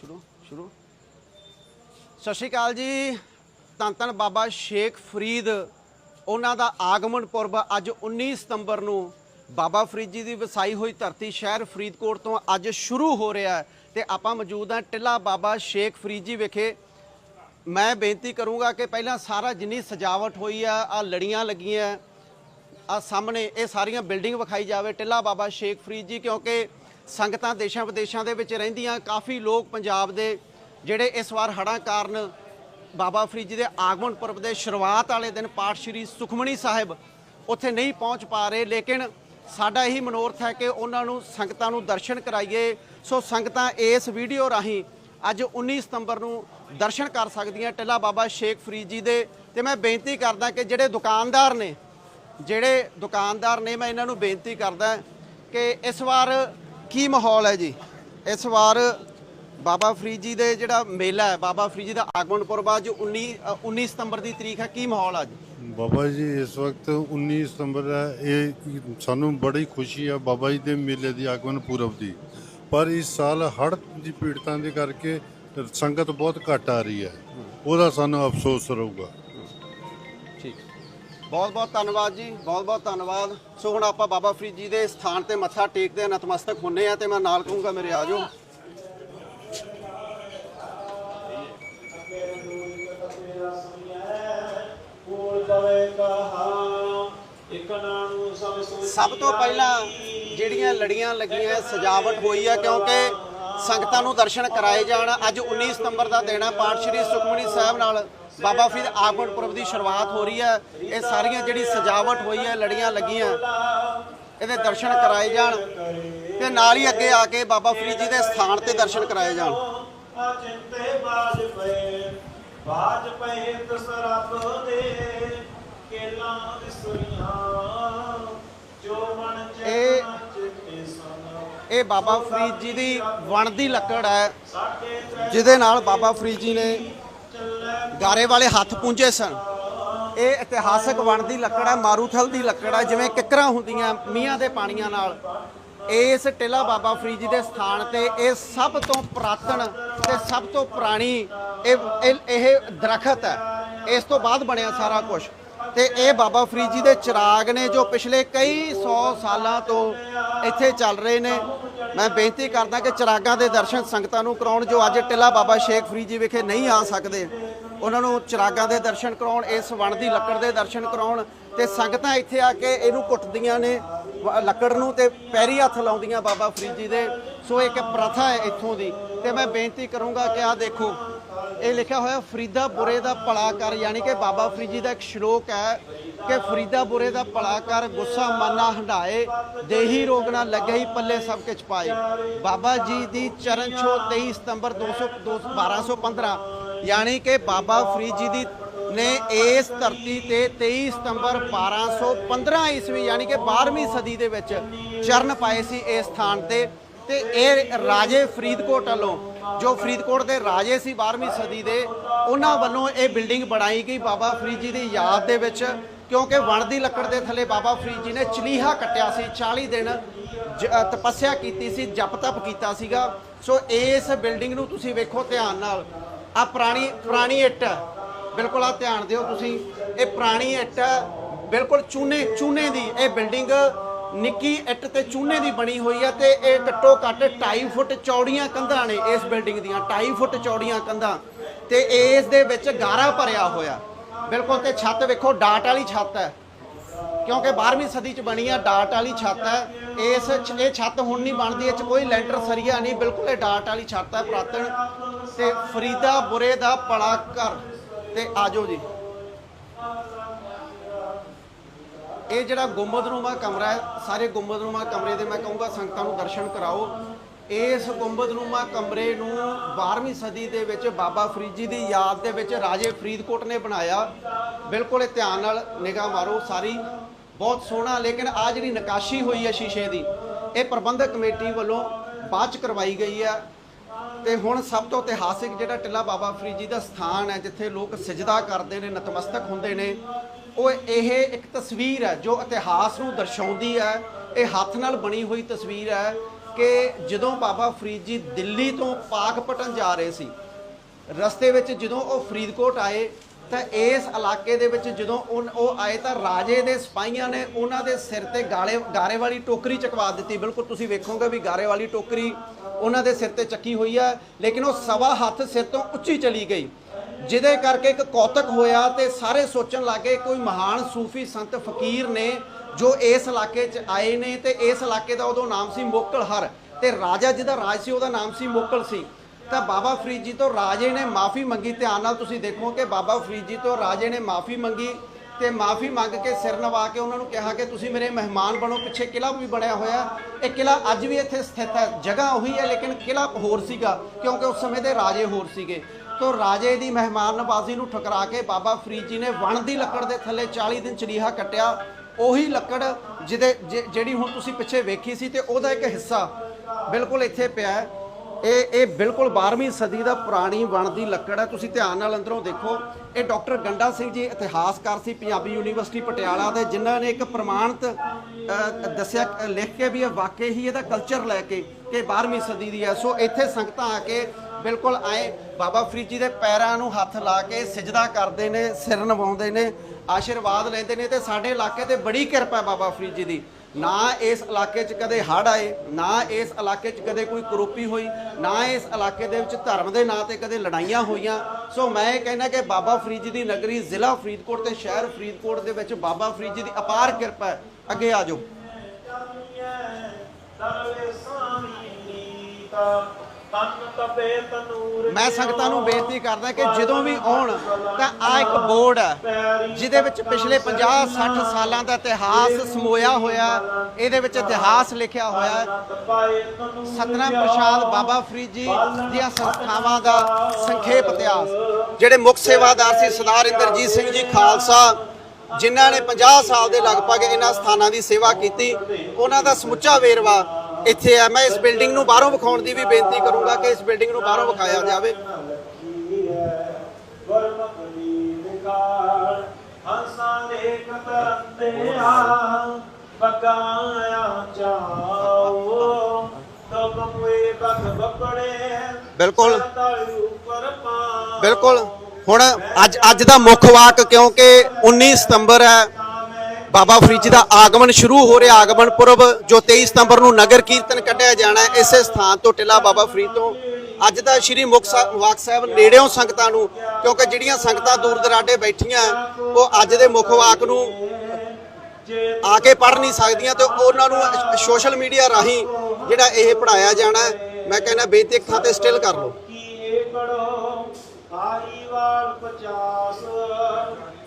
ਸ਼ੁਰੂ ਸ਼ੁਰੂ। ਸਤਿ ਸ਼੍ਰੀ ਅਕਾਲ ਜੀ। ਧੰਨ ਧੰਨ ਬਾਬਾ ਸ਼ੇਖ ਫਰੀਦ। ਉਹਨਾਂ ਦਾ ਆਗਮਨ ਪੁਰਬ ਅੱਜ 19 ਸਤੰਬਰ ਨੂੰ ਬਾਬਾ ਫਰੀਦ ਜੀ ਦੀ ਵਸਾਈ ਹੋਈ ਧਰਤੀ ਸ਼ਹਿਰ ਫਰੀਦਕੋਟ ਤੋਂ ਅੱਜ ਸ਼ੁਰੂ ਹੋ ਰਿਹਾ ਹੈ। ਤੇ ਆਪਾਂ ਮੌਜੂਦ ਹਾਂ ਟਿੱਲਾ ਬਾਬਾ ਸ਼ੇਖ ਫਰੀਦ ਜੀ ਵਿਖੇ। ਮੈਂ ਬੇਨਤੀ ਕਰੂੰਗਾ ਕਿ ਪਹਿਲਾਂ ਸਾਰਾ ਜਿੰਨੀ ਸਜਾਵਟ ਹੋਈ ਆ ਆ ਲੜੀਆਂ ਲੱਗੀਆਂ, ਆ ਸਾਹਮਣੇ ਇਹ ਸਾਰੀਆਂ ਬਿਲਡਿੰਗ ਵਿਖਾਈ ਜਾਵੇ ਟਿੱਲਾ ਬਾਬਾ ਸ਼ੇਖ ਫਰੀਦ ਜੀ, ਕਿਉਂਕਿ ਸੰਗਤਾਂ ਦੇਸ਼ਾਂ ਵਿਦੇਸ਼ਾਂ ਦੇ ਵਿੱਚ ਰਹਿੰਦੀਆਂ ਕਾਫੀ ਲੋਕ ਪੰਜਾਬ ਦੇ ਜਿਹੜੇ ਇਸ ਵਾਰ ਹੜ੍ਹਾਂ ਕਾਰਨ ਬਾਬਾ ਫਰੀਦ ਜੀ ਦੇ ਆਗਮਨ ਪੁਰਬ ਦੇ ਸ਼ੁਰੂਆਤ ਵਾਲੇ ਦਿਨ ਪਾਠ ਸ਼੍ਰੀ ਸੁਖਮਣੀ ਸਾਹਿਬ ਉੱਥੇ ਨਹੀਂ ਪਹੁੰਚ ਪਾ ਰਹੇ, ਲੇਕਿਨ ਸਾਡਾ ਇਹੀ ਮਨੋਰਥ ਹੈ ਕਿ ਉਹਨਾਂ ਨੂੰ ਸੰਗਤਾਂ ਨੂੰ ਦਰਸ਼ਨ ਕਰਾਈਏ। ਸੋ ਸੰਗਤਾਂ ਇਸ ਵੀਡੀਓ ਰਾਹੀਂ ਅੱਜ 19 ਸਤੰਬਰ ਨੂੰ ਦਰਸ਼ਨ ਕਰ ਸਕਦੀਆਂ ਟਿੱਲਾ ਬਾਬਾ ਸ਼ੇਖ ਫਰੀਦ ਜੀ ਦੇ। ਤੇ ਮੈਂ ਬੇਨਤੀ ਕਰਦਾ ਕਿ ਜਿਹੜੇ ਦੁਕਾਨਦਾਰ ਨੇ, ਜਿਹੜੇ ਦੁਕਾਨਦਾਰ ਨੇ, ਮੈਂ ਇਹਨਾਂ ਨੂੰ ਬੇਨਤੀ ਕਰਦਾ ਕਿ ਇਸ ਵਾਰ ਕੀ ਮਾਹੌਲ ਹੈ ਜੀ? ਇਸ ਵਾਰ ਬਾਬਾ ਫਰੀਦ ਜੀ ਦੇ ਜਿਹੜਾ ਮੇਲਾ ਹੈ ਬਾਬਾ ਫਰੀਦ ਜੀ ਦਾ ਆਗਮਨ ਪੁਰਬ ਅੱਜ 19 ਅ, 19 ਸਤੰਬਰ ਦੀ ਤਰੀਕ ਹੈ। ਕੀ ਮਾਹੌਲ ਅੱਜ? ਬਾਬਾ ਜੀ ਇਸ ਵਕਤ 19 ਸਤੰਬਰ ਹੈ। ਇਹ ਸਾਨੂੰ ਬੜੀ ਖੁਸ਼ੀ ਹੈ ਬਾਬਾ ਜੀ ਦੇ ਮੇਲੇ ਦੀ ਆਗਮਨ ਪੁਰਬ ਦੀ। ਪਰ ਇਸ ਸਾਲ ਹੜ੍ਹ ਦੀ ਪੀੜਤਾਂ ਦੇ ਕਰਕੇ ਸੰਗਤ ਬਹੁਤ ਘੱਟ ਆ ਰਹੀ ਹੈ। ਉਹਦਾ ਸਾਨੂੰ ਅਫਸੋਸ ਰਹੂਗਾ। ਬਹੁਤ ਬਹੁਤ ਧੰਨਵਾਦ ਜੀ, ਬਹੁਤ ਬਹੁਤ ਧੰਨਵਾਦ। ਸੋ ਹੁਣ ਆਪਾਂ ਬਾਬਾ ਫਰੀਦ ਜੀ ਦੇ ਸਥਾਨ ਤੇ ਮੱਥਾ ਟੇਕਦੇ ਆ ਨਤਮਸਤਕ ਹੁੰਨੇ ਆ ਤੇ ਮੈਂ ਨਾਲ ਕਹੂੰਗਾ ਮੇਰੇ ਆ ਜਾਓ ਸਭ ਤੋਂ ਪਹਿਲਾਂ ਜਿਹੜੀਆਂ ਲੜੀਆਂ ਲੱਗੀਆਂ, ਸਜਾਵਟ ਹੋਈ ਆ, ਕਿਉਂਕਿ ਸੰਗਤਾਂ ਨੂੰ ਦਰਸ਼ਨ ਕਰਾਏ ਜਾਣ। ਅੱਜ 19 ਸਤੰਬਰ ਦਾ ਦਿਨ ਹੈ ਪਾਠ ਸ਼੍ਰੀ ਸੁਖਮਨੀ ਸਾਹਿਬ ਨਾਲ ਬਾਬਾ ਫਰੀਦ ਆਗਮਨ ਪੁਰਬ ਦੀ ਸ਼ੁਰੂਆਤ ਹੋ ਰਹੀ ਹੈ। ਇਹ ਸਾਰੀਆਂ ਜਿਹੜੀ ਸਜਾਵਟ ਹੋਈ ਹੈ, ਲੜੀਆਂ ਲੱਗੀਆਂ, ਇਹਦੇ ਦਰਸ਼ਨ ਕਰਾਏ ਜਾਣ। ਤੇ ਨਾਲ ਹੀ ਅੱਗੇ ਆ ਕੇ ਬਾਬਾ ਫਰੀਦ ਜੀ ਦੇ ਸਥਾਨ ਤੇ ਦਰਸ਼ਨ ਕਰਾਏ ਜਾਣ। ਆ ਬਾਜ ਪਏ ਬਾਜ ਪਏ ਤਸ ਦੇ ਕੇਲਾਂ ਵਿਸਰੀਆਂ ਜੋ ਮਨ ਇਹ- ਚਿੱਤੇ ਸਨ ਇਹ ਬਾਬਾ ਫਰੀਦ ਜੀ ਦੀ ਵਣ ਦੀ ਲੱਕੜ ਹੈ, ਜਿਹਦੇ ਨਾਲ ਬਾਬਾ ਫਰੀਦ ਜੀ ਨੇ ਗਾਰੇ ਵਾਲੇ ਹੱਥ ਪੂੰਝੇ ਸਨ। ਇਹ ਇਤਿਹਾਸਕ ਵਣ ਦੀ ਲੱਕੜ ਹੈ, ਮਾਰੂਥਲ ਦੀ ਲੱਕੜ ਹੈ, ਜਿਵੇਂ ਕਿਕਰਾਂ ਹੁੰਦੀਆਂ ਮੀਆਂ ਦੇ ਪਾਣੀਆਂ ਨਾਲ। ਇਸ ਟਿਲਾ ਬਾਬਾ ਫਰੀਦ ਜੀ ਦੇ ਸਥਾਨ ਤੇ ਇਹ ਸਭ ਤੋਂ ਪੁਰਾਤਨ ਤੇ ਸਭ ਤੋਂ ਪੁਰਾਣੀ ਇਹ, ਇਹ- ਇਹ ਦਰਖਤ ਹੈ। ਇਸ ਤੋਂ ਬਾਅਦ ਬਣਿਆ ਸਾਰਾ ਕੁਝ ਤੇ ਇਹ ਬਾਬਾ ਫਰੀਦ ਜੀ ਦੇ ਚਿਰਾਗ ਨੇ ਜੋ ਪਿਛਲੇ ਕਈ 100 ਸਾਲਾਂ ਤੋਂ ਇੱਥੇ ਚੱਲ ਰਹੇ ਨੇ। ਮੈਂ ਬੇਨਤੀ ਕਰਦਾ ਕਿ ਚਿਰਾਗਾਂ ਦੇ ਦਰਸ਼ਨ ਸੰਗਤਾਂ ਨੂੰ ਕਰਾਉਣ ਜੋ ਅੱਜ ਟਿੱਲਾ ਬਾਬਾ ਸ਼ੇਖ ਫਰੀਦ ਜੀ ਵਿਖੇ ਨਹੀਂ ਆ ਸਕਦੇ। ਉਹਨਾਂ ਨੂੰ ਚਿਰਾਗਾਂ ਦੇ ਦਰਸ਼ਨ ਕਰਾਉਣ, ਇਸ ਵਣ ਦੀ ਲੱਕੜ ਦੇ ਦਰਸ਼ਨ ਕਰਾਉਣ ਤੇ ਸੰਗਤਾਂ ਇੱਥੇ ਆ ਕੇ ਇਹਨੂੰ ਕੁੱਟਦੀਆਂ ਨੇ ਲੱਕੜ ਨੂੰ ਤੇ ਪੈਰੀ ਹੱਥ ਲਾਉਂਦੀਆਂ ਬਾਬਾ ਫਰੀਦ ਜੀ ਦੇ। ਸੋ ਇੱਕ ਪ੍ਰਥਾ ਹੈ ਇੱਥੋਂ ਦੀ। ਤੇ ਮੈਂ ਬੇਨਤੀ ਕਰੂੰਗਾ ਕਿ ਆਹ ਦੇਖੋ ਇਹ ਲਿਖਿਆ ਹੋਇਆ ਫਰੀਦਾ ਬੁਰੇ ਦਾ ਭਲਾ ਕਰ ਯਾਨੀ ਕਿ ਬਾਬਾ ਫਰੀਦ ਜੀ ਦਾ ਇੱਕ ਸ਼ਲੋਕ ਹੈ ਕਿ ਫਰੀਦਾ ਬੁਰੇ ਦਾ ਭਲਾ ਕਰ ਗੁੱਸਾ ਮਾਨਾ ਹੰਡਾਏ, ਦੇਹੀ ਰੋਗ ਨਾ ਲੱਗੇ ਹੀ ਪੱਲੇ ਸਭ ਕੁਝ ਪਾਏ। ਬਾਬਾ ਜੀ ਦੀ ਚਰਨ ਛੋਹ 23 ਸਤੰਬਰ 200 1215 ਯਾਨੀ ਕਿ ਬਾਬਾ ਫਰੀਦ ਜੀ ਦੀ ਨੇ ਇਸ ਧਰਤੀ ਤੇ 23 ਸਤੰਬਰ 1215 ਈਸਵੀ, ਯਾਨੀ ਕਿ 12ਵੀਂ ਸਦੀ ਦੇ ਵਿੱਚ ਚਰਨ ਪਾਏ ਸੀ ਇਸ ਸਥਾਨ ਤੇ ਤੇ ਇਹ ਰਾਜੇ ਫਰੀਦਕੋਟ ਵੱਲੋਂ ਜੋ ਫਰੀਦਕੋਟ ਦੇ ਰਾਜੇ ਸੀ 12ਵੀਂ ਸਦੀ ਦੇ, ਉਹਨਾਂ ਵੱਲੋਂ ਇਹ ਬਿਲਡਿੰਗ ਬਣਾਈ ਗਈ ਬਾਬਾ ਫਰੀਦ ਜੀ ਦੀ ਯਾਦ ਦੇ ਵਿੱਚ, ਕਿਉਂਕਿ ਵਣ ਦੀ ਲੱਕੜ ਦੇ ਥੱਲੇ ਬਾਬਾ ਫਰੀਦ ਜੀ ਨੇ ਚਲੀਹਾ ਕੱਟਿਆ ਸੀ 40 ਦਿਨ ਜ- ਤਪੱਸਿਆ ਕੀਤੀ ਸੀ ਜਪ ਤਪ ਕੀਤਾ ਸੀਗਾ। ਸੋ ਇਸ ਬਿਲਡਿੰਗ ਨੂੰ ਤੁਸੀਂ ਵੇਖੋ ਧਿਆਨ ਨਾਲ। ਆ ਪੁਰਾਣੀ ਪੁਰਾਣੀ ਇੱਟ ਹੈ। ਬਿਲਕੁਲ ਆ ਧਿਆਨ ਦਿਓ ਤੁਸੀਂ। ਇਹ ਪੁਰਾਣੀ ਇੱਟ ਬਿਲਕੁਲ ਚੂਨੇ ਚੂਨੇ ਦੀ ਇਹ ਬਿਲਡਿੰਗ ਨਿੱਕੀ ਇੱਟ ਤੇ ਚੂਨੇ ਦੀ ਬਣੀ ਹੋਈ ਹੈ ਤੇ ਇਹ ਘੱਟੋ ਘੱਟ 2.5 ਫੁੱਟ ਚੌੜੀਆਂ ਕੰਧਾਂ ਨੇ ਇਸ ਬਿਲਡਿੰਗ ਦੀਆਂ 2.5 ਫੁੱਟ ਚੌੜੀਆਂ ਕੰਧਾਂ। ਤੇ ਇਸ ਦੇ ਵਿੱਚ ਗਾਰਾ ਭਰਿਆ ਹੋਇਆ। ਬਿਲਕੁਲ ਤੇ ਛੱਤ ਵੇਖੋ, ਡਾਟ ਵਾਲੀ ਛੱਤ ਹੈ। ਕਿਉਂਕਿ 12ਵੀਂ ਸਦੀ ਚ ਬਣੀ ਆ ਡਾਟ ਵਾਲੀ ਛੱਤ ਹੈ। ਇਸ ਛ- ਇਹ ਛੱਤ ਹੁਣ ਨਹੀਂ ਬਣਦੀ, ਇਹ ਚ ਕੋਈ ਲੈਂਟਰ ਸਰੀਆ ਨਹੀਂ, ਬਿਲਕੁਲ ਇਹ ਡਾਟ ਵਾਲੀ ਛੱਤ ਹੈ ਪੁਰਾਤਨ। ਤੇ ਫਰੀਦਾ ਬੁਰੇ ਦਾ ਪੜਾ ਘਰ। ਤੇ ਆਜੋ ਜੀ। ਇਹ ਜਿਹੜਾ ਗੁੰਬਦਨੁਮਾ ਕਮਰਾ ਹੈ, ਸਾਰੇ ਗੁੰਬਦਨੁਮਾ ਕਮਰੇ ਦੇ ਮੈਂ ਕਹੂੰਗਾ ਸੰਗਤਾਂ ਨੂੰ ਦਰਸ਼ਨ ਕਰਾਓ। ਇਸ ਗੁੰਬਦਨੁਮਾ ਕਮਰੇ ਨੂੰ 12ਵੀਂ ਸਦੀ ਦੇ ਵਿੱਚ ਬਾਬਾ ਫਰੀਦ ਜੀ ਦੀ ਯਾਦ ਦੇ ਵਿੱਚ ਰਾਜੇ ਫਰੀਦਕੋਟ ਨੇ ਬਣਾਇਆ। ਬਿਲਕੁਲ ਧਿਆਨ ਨਾਲ ਨਿਗਾਹ ਮਾਰੋ ਸਾਰੀ। ਬਹੁਤ ਸੋਹਣਾ, ਲੇਕਿਨ ਆ ਜਿਹੜੀ ਨਕਾਸ਼ੀ ਹੋਈ ਹੈ ਸ਼ੀਸ਼ੇ ਦੀ, ਇਹ ਪ੍ਰਬੰਧਕ ਕਮੇਟੀ ਵੱਲੋਂ ਬਾਅਦ ਚ ਕਰਵਾਈ ਗਈ ਹੈ। ਤੇ ਹੁਣ ਸਭ ਤੋਂ ਇਤਿਹਾਸਿਕ ਜਿਹੜਾ ਟਿੱਲਾ ਬਾਬਾ ਫਰੀਦ ਜੀ ਦਾ ਸਥਾਨ ਹੈ, ਜਿੱਥੇ ਲੋਕ ਸਜਦਾ ਕਰਦੇ ਨੇ, ਨਤਮਸਤਕ ਹੁੰਦੇ ਨੇ ਉਹ ਇਹ ਇੱਕ ਤਸਵੀਰ ਹੈ ਜੋ ਇਤਿਹਾਸ ਨੂੰ ਦਰਸਾਉਂਦੀ ਹੈ। ਇਹ ਹੱਥ ਨਾਲ ਬਣੀ ਹੋਈ ਤਸਵੀਰ ਹੈ ਕਿ ਜਦੋਂ ਬਾਬਾ ਫਰੀਦ ਜੀ ਦਿੱਲੀ ਤੋਂ ਪਾਕਪਟਨ ਜਾ ਰਹੇ ਸੀ, ਰਸਤੇ ਵਿੱਚ ਜਦੋਂ ਉਹ ਫਰੀਦਕੋਟ ਆਏ, ਤਾਂ ਇਸ ਇਲਾਕੇ ਦੇ ਵਿੱਚ ਜਦੋਂ ਉਨ- ਉਹ ਆਏ ਤਾਂ ਰਾਜੇ ਦੇ ਸਿਪਾਹੀਆਂ ਨੇ ਉਹਨਾਂ ਦੇ ਸਿਰ ਤੇ ਗਾਲੇ, ਗਾਰੇ ਵਾਲੀ ਟੋਕਰੀ ਚਕਵਾ ਦਿੱਤੀ। ਬਿਲਕੁਲ ਤੁਸੀਂ ਵੇਖੋਗੇ ਵੀ ਗਾਰੇ ਵਾਲੀ ਟੋਕਰੀ ਉਹਨਾਂ ਦੇ ਸਿਰ ਤੇ ਚੱਕੀ ਹੋਈ ਹੈ, ਲੇਕਿਨ ਉਹ ਸਵਾ ਹੱਥ ਸਿਰ ਤੋਂ ਉੱਚੀ ਚਲੀ ਗਈ। ਜਿਹਦੇ ਕਰਕੇ ਇੱਕ ਕੌਤਕ ਹੋਇਆ ਤੇ ਸਾਰੇ ਸੋਚਣ ਲੱਗੇ ਕੋਈ ਮਹਾਨ ਸੂਫੀ ਸੰਤ ਫਕੀਰ ਨੇ ਜੋ ਇਸ ਇਲਾਕੇ 'ਚ ਆਏ ਨੇ ਤੇ ਇਸ ਇਲਾਕੇ ਦਾ ਉਦੋਂ ਨਾਮ ਸੀ ਮੋਕਲਹਰ ਤੇ ਰਾਜਾ ਜਿਹਦਾ ਰਾਜ ਸੀ ਉਹਦਾ ਨਾਮ ਸੀ ਮੋਕਲ ਸੀ ਤਾਂ ਬਾਬਾ ਫਰੀਦ ਜੀ ਤੋਂ ਰਾਜੇ ਨੇ ਮਾਫੀ ਮੰਗੀ, ਧਿਆਨ ਨਾਲ ਤੁਸੀਂ ਦੇਖੋ ਕਿ ਬਾਬਾ ਫਰੀਦ ਜੀ ਤੋਂ ਰਾਜੇ ਨੇ ਮਾਫੀ ਮੰਗੀ ਤੇ ਮਾਫੀ ਮੰਗ ਕੇ ਸਿਰ ਨਵਾ ਕੇ ਉਹਨਾਂ ਨੂੰ ਕਿਹਾ ਕਿ ਤੁਸੀਂ ਮੇਰੇ ਮਹਿਮਾਨ ਬਣੋ, ਪਿੱਛੇ ਕਿਲਾ ਵੀ ਬਣਿਆ ਹੋਇਆ। ਇਹ ਕਿਲਾ ਅੱਜ ਵੀ ਇੱਥੇ ਸਥਿਤ ਹੈ, ਜਗ੍ਹਾ ਉਹੀ ਹੈ ਲੇਕਿਨ ਕਿਲਾ ਹੋਰ ਸੀਗਾ ਕਿਉਂਕਿ ਉਸ ਸਮੇਂ ਦੇ ਰਾਜੇ ਹੋਰ ਸੀਗੇ। ਤੋਂ ਰਾਜੇ ਦੀ ਮਹਿਮਾਨ ਨਵਾਜ਼ੀ ਨੂੰ ਠੁਕਰਾ ਕੇ ਬਾਬਾ ਫਰੀਦ ਜੀ ਨੇ ਵਣ ਦੀ ਲੱਕੜ ਦੇ ਥੱਲੇ 40 ਦਿਨ ਚੜੀਹਾ ਕੱਟਿਆ। ਉਹੀ ਲੱਕੜ ਜਿਹਦੇ ਜਿ- ਜਿਹੜੀ ਹੁਣ ਤੁਸੀਂ ਪਿੱਛੇ ਵੇਖੀ ਸੀ ਤੇ ਉਹਦਾ ਇੱਕ ਹਿੱਸਾ ਬਿਲਕੁਲ ਇੱਥੇ ਪਿਆ ਹੈ। ਇਹ ਇਹ ਬਿਲਕੁਲ 12ਵੀਂ ਸਦੀ ਦਾ ਪੁਰਾਣੀ ਵਣ ਦੀ ਲੱਕੜ ਹੈ। ਤੁਸੀਂ ਧਿਆਨ ਨਾਲ ਅੰਦਰੋਂ ਦੇਖੋ, ਇਹ ਡਾਕਟਰ ਗੰਡਾ ਸਿੰਘ ਜੀ ਇਤਿਹਾਸਕਾਰ ਸੀ ਪੰਜਾਬੀ ਯੂਨੀਵਰਸਿਟੀ ਪਟਿਆਲਾ ਦੇ, ਜਿਨ੍ਹਾਂ ਨੇ ਇੱਕ ਪ੍ਰਮਾਣਿਤ ਦੱਸਿਆ, ਲਿਖ ਕੇ ਵੀ ਇਹ ਵਾਕਈ ਹੀ ਇਹਦਾ ਕਲਚਰ ਲੈ ਕੇ ਕਿ 12ਵੀਂ ਸਦੀ ਦੀ ਹੈ। ਸੋ ਇੱਥੇ ਸੰਗਤਾਂ ਆ ਕੇ ਬਿਲਕੁਲ ਆਏ ਬਾਬਾ ਫਰੀਦ ਜੀ ਦੇ ਪੈਰਾਂ ਨੂੰ ਹੱਥ ਲਾ ਕੇ ਸਿਜਦਾ ਕਰਦੇ ਨੇ, ਸਿਰ ਨਵਾਉਂਦੇ ਨੇ, ਆਸ਼ੀਰਵਾਦ ਲੈਂਦੇ ਨੇ ਤੇ ਸਾਡੇ ਇਲਾਕੇ ਤੇ ਬੜੀ ਕਿਰਪਾ ਹੈ ਬਾਬਾ ਫਰੀਦ ਜੀ ਦੀ। ਨਾ ਇਸ ਇਲਾਕੇ 'ਚ ਕਦੇ ਹੜ੍ਹ ਆਏ, ਨਾ ਇਸ ਇਲਾਕੇ 'ਚ ਕਦੇ ਕੋਈ ਕਰੋਪੀ ਹੋਈ, ਨਾ ਇਸ ਇਲਾਕੇ ਦੇ ਵਿੱਚ ਧਰਮ ਦੇ ਨਾਂ ਤੇ ਕਦੇ ਲੜਾਈਆਂ ਹੋਈਆਂ। ਸੋ ਮੈਂ ਇਹ ਕਹਿੰਦਾ ਕਿ ਬਾਬਾ ਫਰੀਦ ਜੀ ਦੀ ਨਗਰੀ ਜ਼ਿਲ੍ਹਾ ਫਰੀਦਕੋਟ ਤੇ ਸ਼ਹਿਰ ਫਰੀਦਕੋਟ ਦੇ ਵਿੱਚ ਬਾਬਾ ਫਰੀਦ ਜੀ ਦੀ ਅਪਾਰ ਕਿਰਪਾ ਹੈ। ਅੱਗੇ ਆ ਜਾਓ। ਦਰਵੇ ਸਾਮੀ ਨੀਤਾ ਮੈਂ ਸੰਗਤਾਂ ਨੂੰ ਬੇਨਤੀ ਕਰਦਾ ਕਿ ਜਦੋਂ ਵੀ ਆਉਣ ਤਾਂ ਆ ਇੱਕ ਬੋਰਡ ਹੈ, ਜਿਹਦੇ ਵਿੱਚ ਪਿਛਲੇ 50 60 ਸਾਲਾਂ ਦਾ ਇਤਿਹਾਸ ਸਮੋਇਆ ਹੋਇਆ, ਇਹਦੇ ਵਿੱਚ ਇਤਿਹਾਸ ਲਿਖਿਆ ਹੋਇਆ ਸਤਨਾਮ ਪ੍ਰਸ਼ਾਦ ਬਾਬਾ ਫਰੀਦ ਜੀ ਦੀਆਂ ਸੰਸਥਾਵਾਂ ਦਾ ਸੰਖੇਪ ਇਤਿਹਾਸ। ਜਿਹੜੇ ਮੁੱਖ ਸੇਵਾਦਾਰ ਸੀ ਸਰਦਾਰ ਇੰਦਰਜੀਤ ਸਿੰਘ ਜੀ ਖਾਲਸਾ, ਜਿਨ੍ਹਾਂ ਨੇ 50 ਸਾਲ ਦੇ ਲਗਭਗ ਇਹਨਾਂ ਸਥਾਨਾਂ ਦੀ ਸੇਵਾ ਕੀਤੀ, ਉਹਨਾਂ ਦਾ ਸਮੁੱਚਾ ਵੇਰਵਾ ਇੱਥੇ ਹੈ ਮੈਂ ਇਸ ਬਿਲਡਿੰਗ ਨੂੰ ਬਾਹਰੋਂ ਵਿਖਾਉਣ ਦੀ ਵੀ ਬੇਨਤੀ ਕਰੂੰਗਾ ਕਿ ਇਸ ਬਿਲਡਿੰਗ ਨੂੰ ਬਾਹਰੋਂ ਵਿਖਾਇਆ ਜਾਵੇ ਹੰਸਾਂ ਦੇ ਕਤਰੰਦੇ ਆ ਬਗਾਇਆ ਚਾਓ ਤਬ ਮੁਏ ਬਖ ਬਕੜੇ ਬਿਲਕੁਲ। ਬਿਲਕੁਲ ਹੁਣ ਅੱਜ ਅੱਜ ਦਾ ਮੁੱਖ ਵਾਕ ਕਿਉਂਕਿ 19 ਸਤੰਬਰ ਹੈ ਬਾਬਾ ਫਰੀਦ ਜੀ ਦਾ ਆਗਮਨ ਸ਼ੁਰੂ ਹੋ ਰਿਹਾ, ਆਗਮਨ ਪੁਰਬ ਜੋ 23 ਸਤੰਬਰ ਨੂੰ ਨਗਰ ਕੀਰਤਨ ਕੱਢਿਆ ਜਾਣਾ ਹੈ, ਇਸੇ ਸਥਾਨ ਤੋਂ ਟਿੱਲਾ ਬਾਬਾ ਫਰੀਦ ਤੋਂ। ਅੱਜ ਦਾ ਸ਼੍ਰੀ ਮੁਖ ਸਾਹਿਬ ਵਾਕ ਸਾਹਿਬ ਨੇੜਿਓਂ ਸੰਗਤਾਂ ਨੂੰ, ਕਿਉਂਕਿ ਜਿਹੜੀਆਂ ਸੰਗਤਾਂ ਦੂਰ ਦਰਾਡੇ ਬੈਠੀਆਂ, ਉਹ ਅੱਜ ਦੇ ਮੁੱਖ ਵਾਕ ਨੂੰ ਆ ਕੇ ਪੜ ਨਹੀਂ ਸਕਦੀਆਂ ਤੇ ਉਹਨਾਂ ਨੂੰ ਸੋਸ਼ਲ ਮੀਡੀਆ ਰਾਹੀਂ ਜਿਹੜਾ ਇਹ ਪੜਾਇਆ ਜਾਣਾ ਮੈਂ ਕਹਿੰਦਾ ਬੇਨਤੀ ਇੱਕ ਥਾਂ ਤੇ ਸਟਿਲ ਕਰ ਲਓ।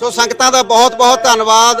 ਸੋ ਸੰਗਤਾਂ ਦਾ ਬਹੁਤ ਬਹੁਤ ਧੰਨਵਾਦ।